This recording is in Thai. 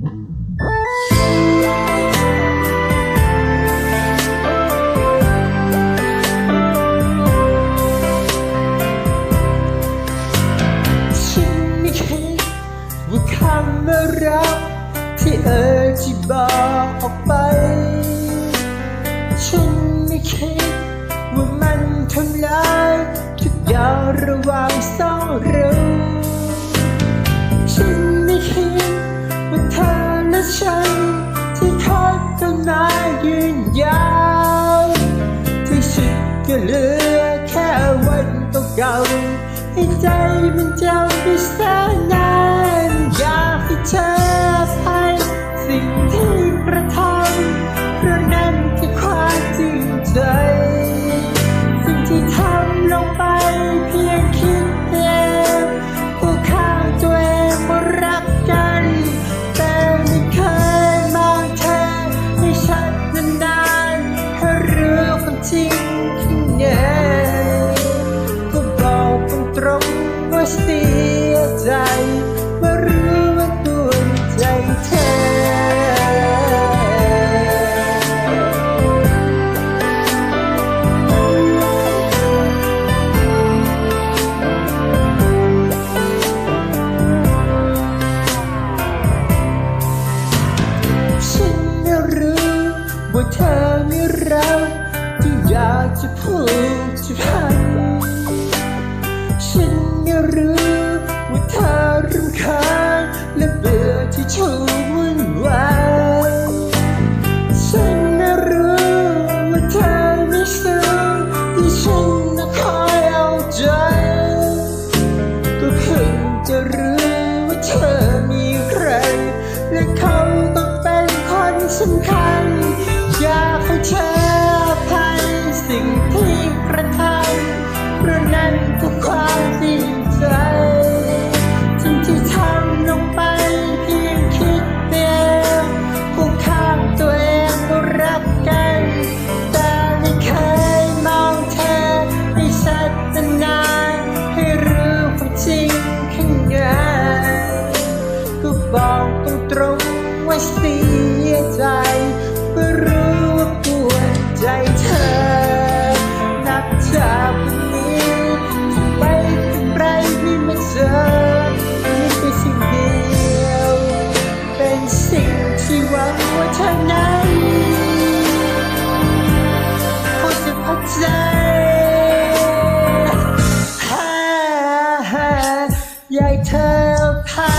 ฉันไม่คิดว่าคำว่ารักที่เอ่ยที่บอกออกไป ฉันไม่คิดว่ามันทำลายทุกอย่างระหว่างสองเรา เก่าๆให้ใจมันจำไปแสนนานอยากให้เธอให้สิ่งที่กระทำเพราะนั่นคือความจริงใจ สิ่งที่ทำลงไปเพียงคิดเองผู้ข้างตัวเองว่ารักกัน แต่ไม่เคยมองเธอให้ชัดนานๆให้รู้ความจริงข้างใน อที่ชูวุ่นวายฉันไม่รู้ว่าเธอไม่ซึ้งที่ฉันน่ะคอยเอาใจก็เพิ่งจะรู้ว่าเธอมีใคร และเขาต้องเป็นคนสำคัญอยากให้เธอ หายายเธอพา